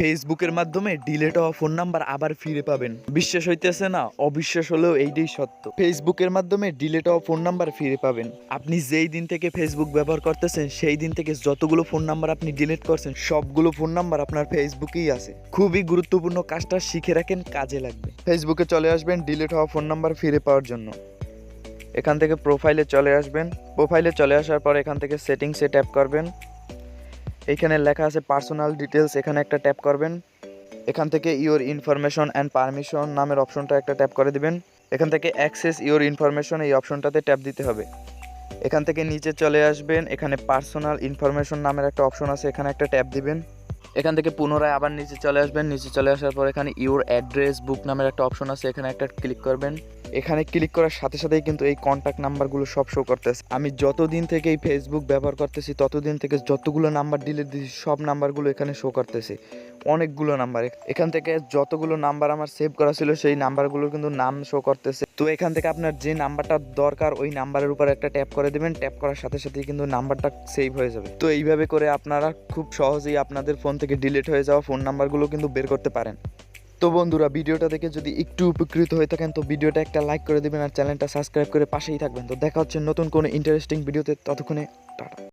ফেসবুকের মাধ্যমে ডিলেট হওয়া ফোন নাম্বার আবার ফিরে পাবেন। বিশ্বাস হইতেছে না, অবিশ্বাস হলেও এইটাই সত্য। ফেসবুকের মাধ্যমে ডিলেট হওয়া ফোন নাম্বার ফিরে পাবেন। আপনি যেই দিন থেকে ফেসবুক ব্যবহার করতেছেন, সেই দিন থেকে যতগুলো ফোন নাম্বার আপনি ডিলিট করছেন, সবগুলো ফোন নাম্বার আপনার ফেসবুকেই আছে। খুবই গুরুত্বপূর্ণ কাজটা শিখে রাখেন, কাজে লাগবে। ফেসবুকে চলে আসবেন ডিলেট হওয়া ফোন নাম্বার ফিরে পাওয়ার জন্য। এখান থেকে প্রোফাইলে চলে আসবেন। প্রোফাইলে চলে আসার পর এখান থেকে সেটিংসে ট্যাপ করবেন। এইখানে লেখা আছে পার্সোনাল ডিটেলস এখানে একটা ট্যাপ করবেন। এখান থেকে ইওর ইনফরমেশন অ্যান্ড পারমিশন নামের অপশনটা একটা ট্যাপ করে দিবেন। এখান থেকে অ্যাক্সেস ইওর ইনফরমেশন এই অপশনটাতে ট্যাপ দিতে হবে। এখান থেকে নিচে চলে আসবেন, এখানে পার্সোনাল ইনফরমেশন নামের একটা অপশন আছে, এখানে একটা ট্যাপ দিবেন। এখান থেকে পুনরায় আবার নিচে চলে আসবেন, নিচে চলে আসার পর এখানে ইওর অ্যাড্রেস বুক নামের একটা অপশন আছে, এখানে একটা ক্লিক করবেন। এখানে ক্লিক করার সাথে সাথেই কিন্তু এই কন্ট্যাক্ট নাম্বারগুলো সব শো করতেছে। আমি যতদিন থেকে এই ফেসবুক ব্যবহার করতেছি, ততদিন থেকে যতগুলো নাম্বার ডিলিট দিয়েছি, সব নাম্বারগুলো এখানে শো করতেছে। অনেকগুলো নাম্বার এখান থেকে যতগুলো নাম্বার আমার সেভ করা ছিল, সেই নাম্বারগুলোর কিন্তু নাম শো করতেছে। তো এখান থেকে আপনার যে নাম্বারটা দরকার, ওই নাম্বারের উপর একটা ট্যাপ করে দেবেন। ট্যাপ করার সাথে সাথেই কিন্তু নাম্বারটা সেভ হয়ে যাবে। তো এইভাবে করে আপনারা খুব সহজেই আপনাদের ফোন থেকে ডিলিট হয়ে যাওয়া ফোন নাম্বারগুলো কিন্তু বের করতে পারেন। তো বন্ধুরা, ভিডিওটা দেখে যদি একটু উপকৃত হয়ে থাকেন, তো ভিডিওটা একটা লাইক করে দেবেন আর চ্যানেলটা সাবস্ক্রাইব করে পাশেই থাকবেন। তো দেখা হচ্ছে নতুন কোনো ইন্টারেস্টিং ভিডিওতে ততক্ষণে টাটা।